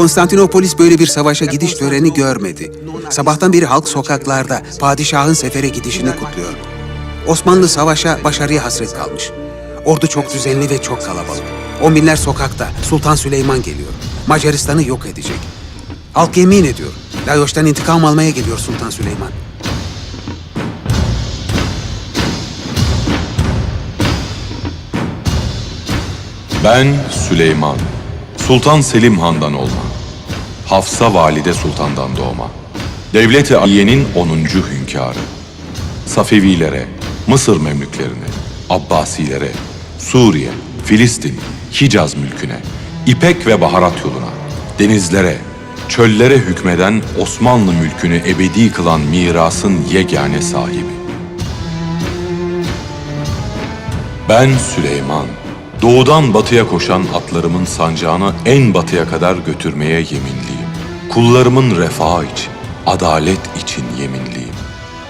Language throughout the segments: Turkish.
Konstantinopolis böyle bir savaşa gidiş töreni görmedi. Sabahtan beri halk sokaklarda padişahın sefere gidişini kutluyor. Osmanlı savaşa başarıya hasret kalmış. Ordu çok düzenli ve çok kalabalık. On binler sokakta. Sultan Süleyman geliyor. Macaristan'ı yok edecek. Halk yemin ediyor. Layoş'tan intikam almaya geliyor Sultan Süleyman. Ben Süleyman, Sultan Selim Han'dan olma. Hafsa Valide Sultan'dan doğma. Devlet-i Aliye'nin 10. hünkârı. Safevilere, Mısır memlüklerine, Abbasilere, Suriye, Filistin, Hicaz mülküne, İpek ve baharat yoluna, denizlere, çöllere hükmeden Osmanlı mülkünü ebedi kılan mirasın yegane sahibi. Ben Süleyman, doğudan batıya koşan atlarımın sancağını en batıya kadar götürmeye yeminliyim. Kullarımın refahı için, adalet için yeminliyim.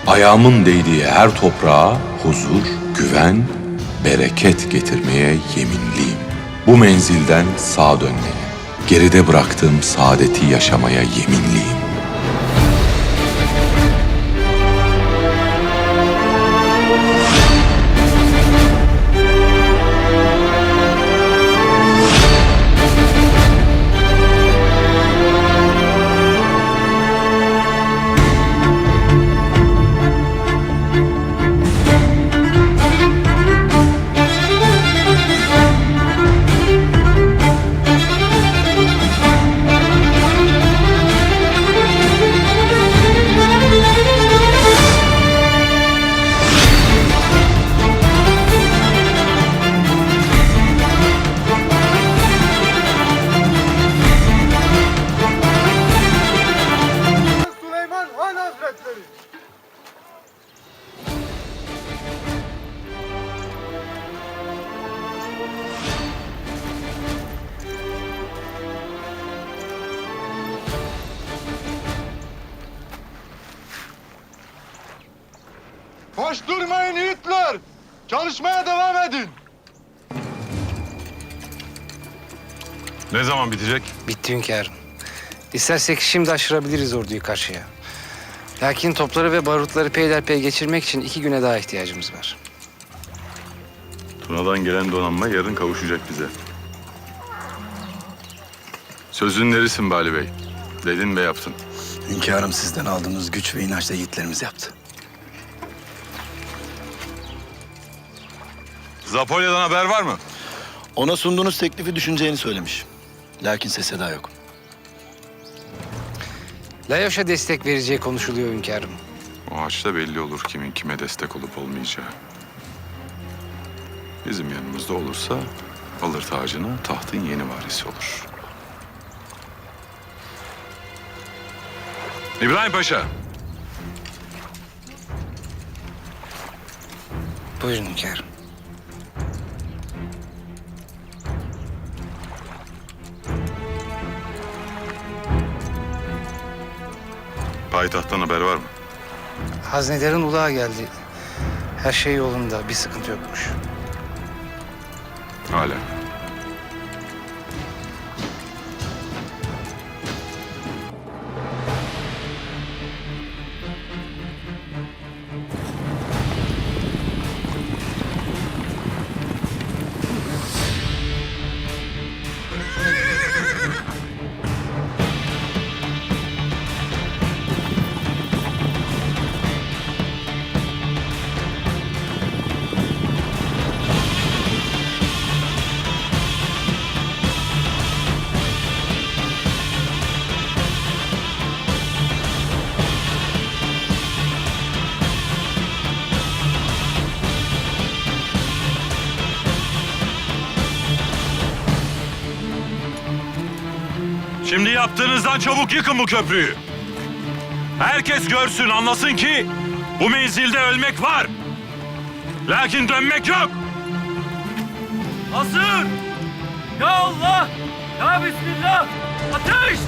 Ayağımın değdiği her toprağa huzur, güven, bereket getirmeye yeminliyim. Bu menzilden sağa dönmeye, geride bıraktığım saadeti yaşamaya yeminliyim. Boş durmayın yiğitler. Çalışmaya devam edin. Ne zaman bitecek? Bitti hünkârım. İstersek şimdi aşırabiliriz orduyu karşıya. Lakin topları ve barutları peyderpey geçirmek için iki güne daha ihtiyacımız var. Tuna'dan gelen donanma yarın kavuşacak bize. Sözün nerisin Bali Bey? Dedin ve yaptın. Hünkârım sizden aldığımız güç ve inançla yiğitlerimiz yaptı. Zapolya'dan haber var mı? Ona sunduğunuz teklifi düşüneceğini söylemiş. Lakin ses seda yok. Layoş'a destek vereceği konuşuluyor hünkârım. O açta belli olur kimin kime destek olup olmayacağı. Bizim yanımızda olursa alır tacını tahtın yeni varisi olur. İbrahim Paşa. Buyurun hünkârım. Payitahttan haber var mı? Haznedarın ulağa geldi. Her şey yolunda, bir sıkıntı yokmuş. Hala. Şimdi yaptığınızdan çabuk yıkın bu köprüyü. Herkes görsün, anlasın ki bu menzilde ölmek var. Lakin dönmek yok. Hazır! Ya Allah! Ya Bismillah! Ateş!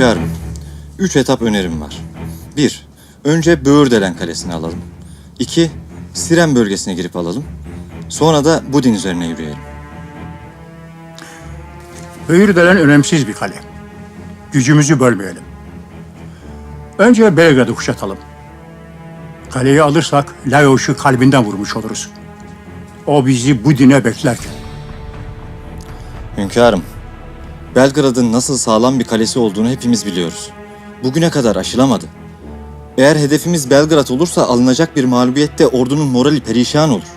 Hünkârım, üç etap önerim var. Bir, önce Böğürdelen Kalesi'ni alalım. İki, Siren bölgesine girip alalım. Sonra da Budin üzerine yürüyelim. Böğürdelen önemsiz bir kale. Gücümüzü bölmeyelim. Önce Belgrad'ı kuşatalım. Kaleyi alırsak Layoş'u kalbinden vurmuş oluruz. O bizi Budin'e beklerken. Hünkârım, Belgrad'ın nasıl sağlam bir kalesi olduğunu hepimiz biliyoruz. Bugüne kadar aşılamadı. Eğer hedefimiz Belgrad olursa alınacak bir mağlubiyette ordunun morali perişan olur.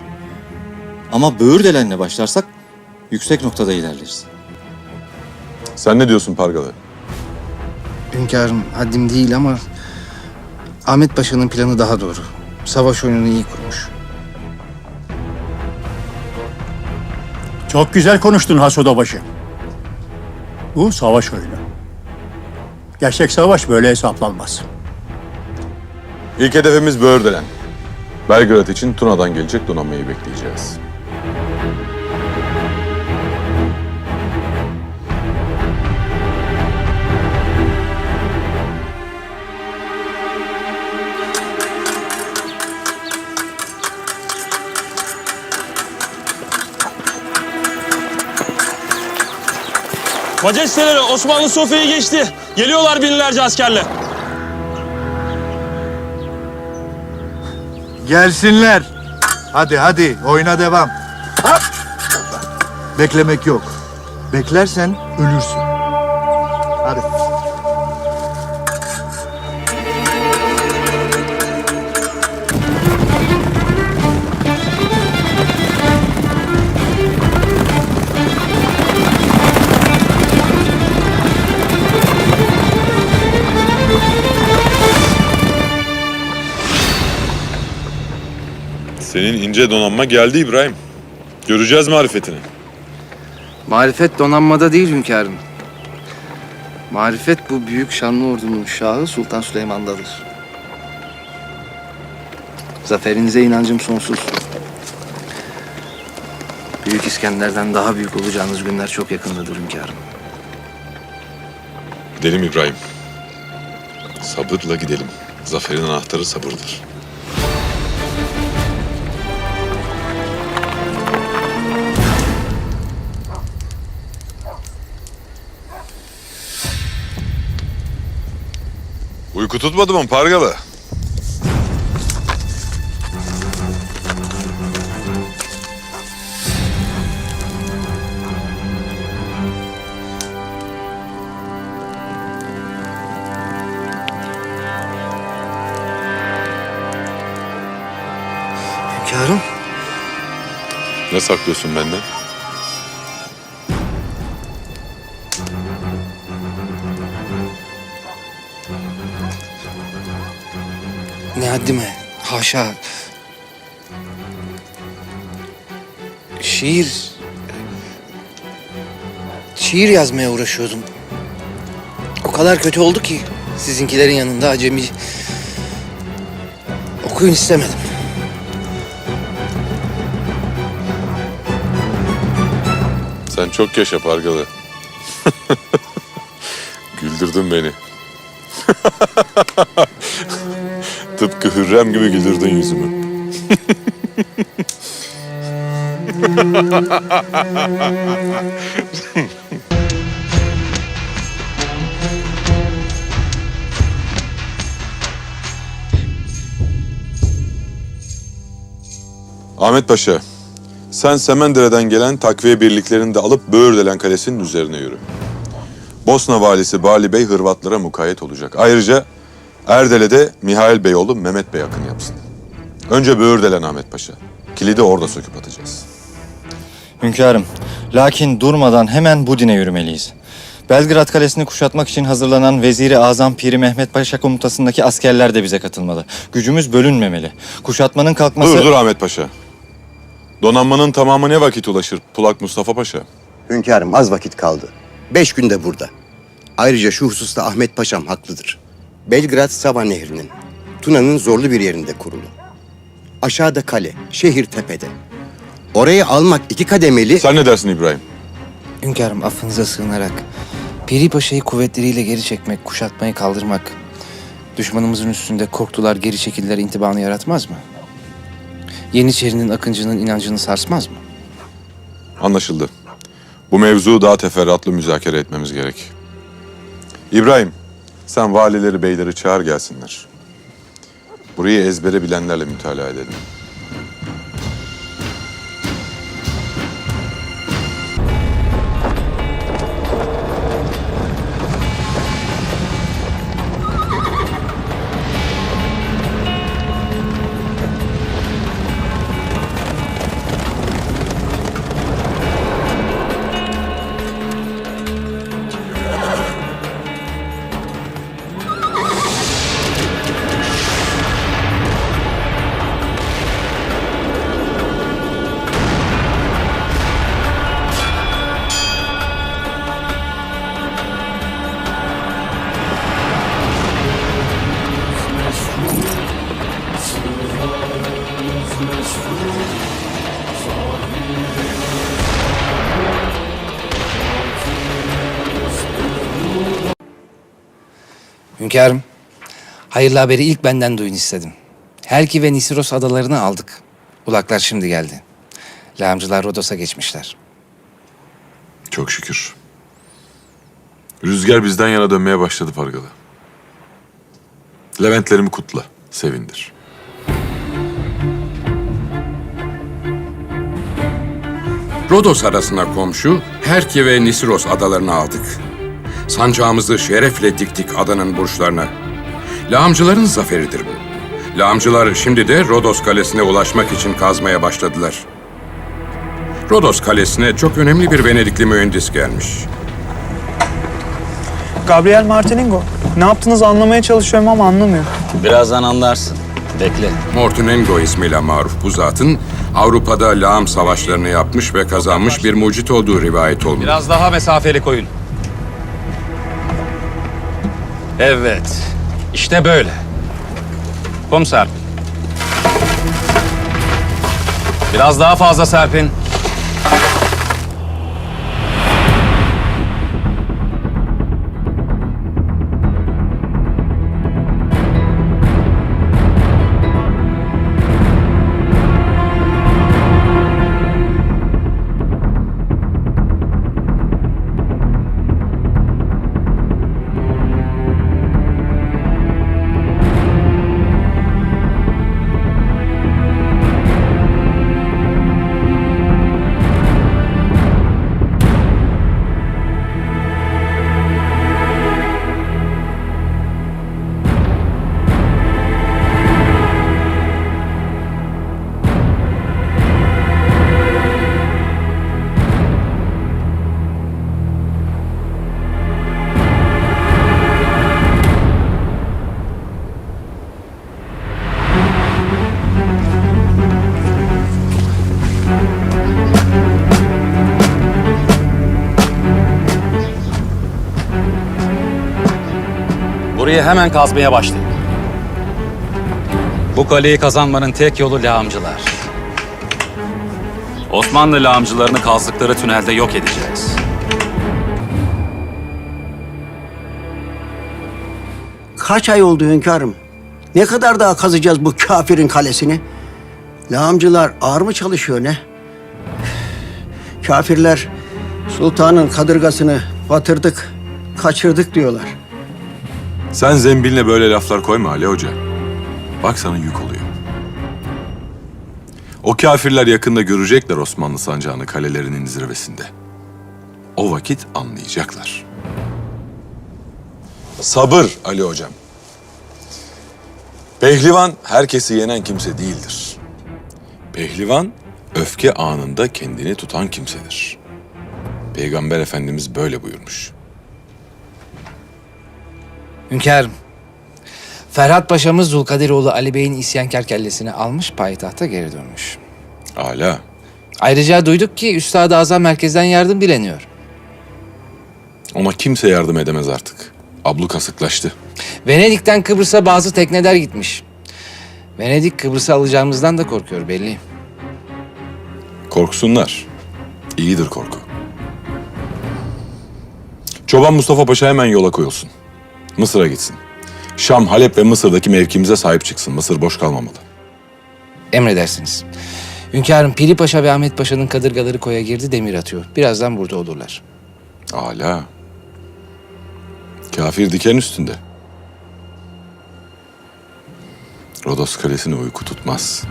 Ama Böğürdelen'le başlarsak yüksek noktada ilerleriz. Sen ne diyorsun Pargalı? Hünkârım haddim değil ama Ahmet Paşa'nın planı daha doğru. Savaş oyununu iyi kurmuş. Çok güzel konuştun Hasodabaşı. Bu savaş oyunu. Gerçek savaş böyle hesaplanmaz. İlk hedefimiz Böğürdelen. Belgrad için Tuna'dan gelecek donanmayı bekleyeceğiz. Majesteleri Osmanlı Sofya'yı geçti. Geliyorlar binlerce askerle. Gelsinler. Hadi hadi oyuna devam. Beklemek yok. Beklersen ölürsün. İnce donanma geldi İbrahim. Göreceğiz marifetini. Marifet donanmada değil hünkârım. Marifet bu büyük şanlı ordunun şahı Sultan Süleyman'dadır. Zaferinize inancım sonsuz. Büyük İskender'den daha büyük olacağınız günler çok yakındadır hünkârım. Gidelim İbrahim. Sabırla gidelim. Zaferin anahtarı sabırdır. Uyku tutmadı mı Pargalı? Hünkârım. Ne saklıyorsun benden? Haddime. Haşa. Şiir... Şiir yazmaya uğraşıyordum. O kadar kötü oldu ki sizinkilerin yanında acemi... Okuyun istemedim. Sen çok yaşa Pargalı. Güldürdün beni. Tıpkı Hürrem gibi güldürdün yüzümü. Ahmet Paşa, sen Semendere'den gelen takviye birliklerini de alıp Böğürdelen Kalesi'nin üzerine yürü. Bosna valisi Bali Bey Hırvatlara mukayyet olacak. Ayrıca Erdele'de Mihail Beyoğlu Mehmet Bey akın yapsın. Önce Böğürdelen Ahmet Paşa. Kilidi orada söküp atacağız. Hünkârım, lakin durmadan hemen Budin'e yürümeliyiz. Belgrad Kalesi'ni kuşatmak için hazırlanan Veziri Azam Piri Mehmet Paşa komutasındaki askerler de bize katılmalı. Gücümüz bölünmemeli. Kuşatmanın kalkması... Dur dur Ahmet Paşa. Donanmanın tamamı ne vakit ulaşır Pulak Mustafa Paşa? Hünkârım az vakit kaldı. Beş günde burada. Ayrıca şu hususta Ahmet Paşam haklıdır. Belgrad Sava Nehri'nin, Tuna'nın zorlu bir yerinde kurulu. Aşağıda kale, şehir tepede. Orayı almak iki kademeli... Sen ne dersin İbrahim? Hünkârım affınıza sığınarak Piri Paşa'yı kuvvetleriyle geri çekmek, kuşatmayı kaldırmak, düşmanımızın üstünde korktular, geri çekildiler intibanı yaratmaz mı? Yeniçerinin, Akıncı'nın inancını sarsmaz mı? Anlaşıldı. Bu mevzu daha teferruatlı müzakere etmemiz gerek. İbrahim, sen valileri, beyleri çağır gelsinler. Burayı ezbere bilenlerle mütalaa edelim. Hünkârım, hayırlı haberi ilk benden duyun istedim. Helki ve Nisiros adalarını aldık. Ulaklar şimdi geldi. Lağımcılar Rodos'a geçmişler. Çok şükür. Rüzgar bizden yana dönmeye başladı Pargalı. Leventlerimi kutla, sevindir. Rodos arasına komşu Herki ve Nisiros adalarını aldık. Sancağımızı şerefle diktik adanın burçlarına. Lağımcıların zaferidir bu. Lağımcılar şimdi de Rodos kalesine ulaşmak için kazmaya başladılar. Rodos kalesine çok önemli bir Venedikli mühendis gelmiş. Gabriel Martiningo. Ne yaptığınızı anlamaya çalışıyorum ama anlamıyorum. Birazdan anlarsın. Bekle. Mortunengo ismiyle maruf bu zatın Avrupa'da lağım savaşlarını yapmış ve kazanmış bir mucit olduğu rivayet olmuş. Biraz daha mesafeli koyun. Evet. İşte böyle. Serpin. Biraz daha fazla serpin. Hemen kazmaya başlayın. Bu kaleyi kazanmanın tek yolu lağımcılar. Osmanlı lağımcılarını kazdıkları tünelde yok edeceğiz. Kaç ay oldu hünkârım? Ne kadar daha kazacağız bu kafirin kalesini? Lağımcılar ağır mı çalışıyor ne? Kafirler sultanın kadırgasını batırdık, kaçırdık diyorlar. Sen zembiline böyle laflar koyma Ali Hoca. Bak sana yük oluyor. O kafirler yakında görecekler Osmanlı sancağını kalelerinin zirvesinde. O vakit anlayacaklar. Sabır Ali Hocam. Pehlivan herkesi yenen kimse değildir. Pehlivan öfke anında kendini tutan kimsedir. Peygamber Efendimiz böyle buyurmuş. Hünkârım, Ferhat Paşa'mız Zulkadiroğlu Ali Bey'in isyankar kellesini almış payitahta geri dönmüş. Ala. Ayrıca duyduk ki Üstad-ı Azam merkezden yardım dileniyor. Ona kimse yardım edemez artık. Abluk asıklaştı. Venedik'ten Kıbrıs'a bazı tekneler gitmiş. Venedik Kıbrıs'ı alacağımızdan da korkuyor belli. Korksunlar. İyidir korku. Çoban Mustafa Paşa hemen yola koyulsun. Mısır'a gitsin. Şam, Halep ve Mısır'daki mevkimize sahip çıksın. Mısır boş kalmamalı. Emredersiniz. Hünkârım Piri Paşa ve Ahmet Paşa'nın kadırgaları koya girdi demir atıyor. Birazdan burada olurlar. Ala. Kafir diken üstünde. Rodos Kalesi'ni uyku tutmaz.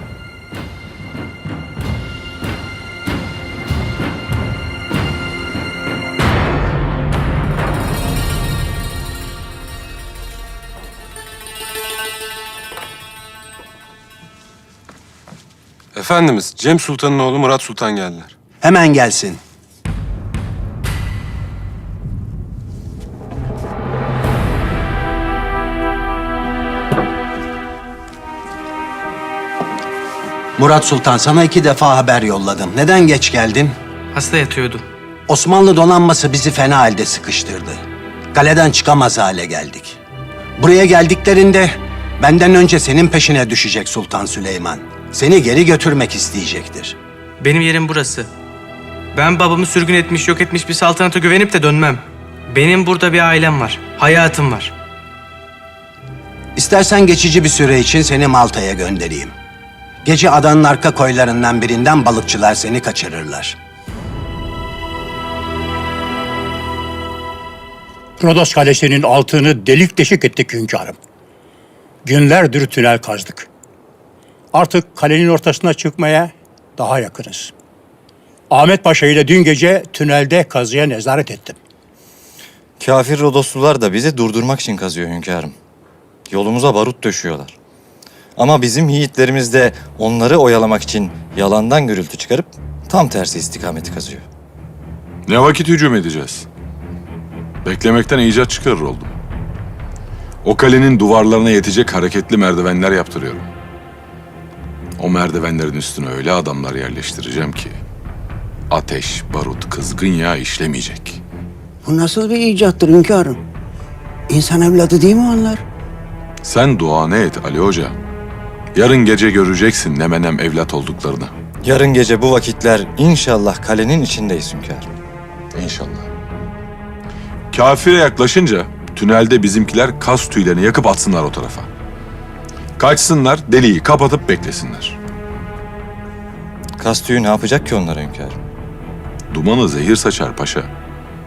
Efendimiz, Cem Sultan'ın oğlu Murat Sultan geldiler. Hemen gelsin. Murat Sultan sana iki defa haber yolladım. Neden geç geldin? Hasta yatıyordu. Osmanlı donanması bizi fena halde sıkıştırdı. Kaleden çıkamaz hale geldik. Buraya geldiklerinde benden önce senin peşine düşecek Sultan Süleyman. Seni geri götürmek isteyecektir. Benim yerim burası. Ben babamı sürgün etmiş, yok etmiş bir saltanata güvenip de dönmem. Benim burada bir ailem var. Hayatım var. İstersen geçici bir süre için seni Malta'ya göndereyim. Gece adanın arka koylarından birinden balıkçılar seni kaçırırlar. Rodos Kalesi'nin altını delik deşik ettik hünkârım. Günlerdir tünel kazdık. Artık kalenin ortasına çıkmaya daha yakınız. Ahmet Paşa ile dün gece tünelde kazıya nezaret ettim. Kafir Rodoslular da bizi durdurmak için kazıyor hünkârım. Yolumuza barut döşüyorlar. Ama bizim yiğitlerimiz de onları oyalamak için yalandan gürültü çıkarıp tam tersi istikameti kazıyor. Ne vakit hücum edeceğiz? Beklemekten icat çıkarır oldum. O kalenin duvarlarına yetecek hareketli merdivenler yaptırıyorum. O merdivenlerin üstüne öyle adamlar yerleştireceğim ki... ...ateş, barut, kızgın yağ işlemeyecek. Bu nasıl bir icattır hünkârım? İnsan evladı değil mi onlar? Sen duanı et Ali Hoca. Yarın gece göreceksin ne menem evlat olduklarını. Yarın gece bu vakitler inşallah kalenin içindeyiz hünkârım. İnşallah. Kafire yaklaşınca tünelde bizimkiler kas tüylerini yakıp atsınlar o tarafa. Kaçsınlar, deliği kapatıp beklesinler. Kastüyü ne yapacak ki onlara hünkârım? Dumanı zehir saçar paşa.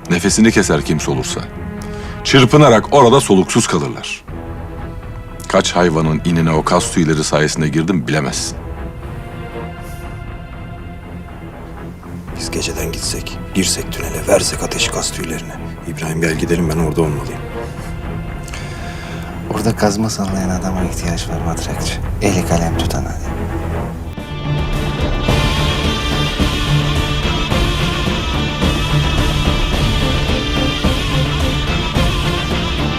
Nefesini keser kimse olursa. Çırpınarak orada soluksuz kalırlar. Kaç hayvanın inine o kas tüyleri sayesinde girdim bilemezsin. Biz geceden gitsek, girsek tünele, versek ateş kas tüylerine. İbrahim gel gidelim ben orada olmalıyım. Orada kazma sallayan adama ihtiyaç var matrakçı. Eli kalem tutan hadi.